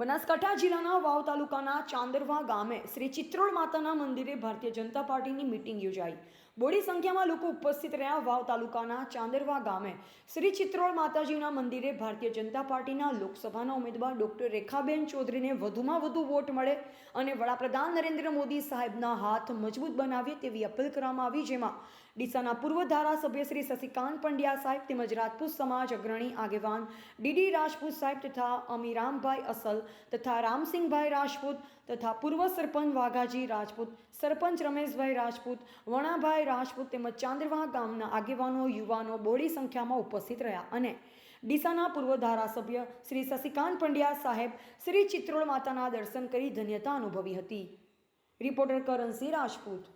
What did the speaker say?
બનાસકાંઠા જિલ્લાના વાવ તાલુકાના ચાંદરવા ગામે શ્રી ચિત્રોળ માતાના મંદિરે ભારતીય જનતા પાર્ટીની મિટિંગ યોજાઈ. બોડી સંખ્યામાં લોકો ઉપસ્થિત રહ્યા વાવ તાલુકાના ચાંદરવા ગામે. શ્રી ચિત્રોળ માતાજીના મંદિરે ભારતીય જનતા પાર્ટીના લોકસભાના ઉમેદવાર ડોક્ટર રેખાબેન ચૌધરીને વધુમાં વધુ વોટ મળે અને વડાપ્રધાન નરેન્દ્ર મોદી સાહેબના હાથ મજબૂત બનાવીએ તેવી અપીલ કરવામાં આવી, જેમાં ડીસાના પૂર્વ ધારાસભ્ય શ્રી શશિકાંત પંડ્યા સાહેબ તેમજ રાજપૂત સમાજ અગ્રણી આગેવાન ડીડી રાજપૂત સાહેબ તથા અમીરામભાઈ અસલ તથા રામસિંહભાઈ રાજપૂત તથા પૂર્વ સરપંચ વાઘાજી રાજપૂત, સરપંચ રમેશભાઈ રાજપૂત, વણાભાઈ રાજપૂત તેમજ ચાંદરવા ગામના આગેવાનો, યુવાનો બોડી સંખ્યામાં ઉપસ્થિત રહ્યા અને ડીસાના પૂર્વ ધારાસભ્ય શ્રી શશિકાંત પંડ્યા સાહેબ શ્રી ચિત્રોળ માતાના દર્શન કરી ધન્યતા અનુભવી હતી. રિપોર્ટર કરણસિંહ રાજપૂત.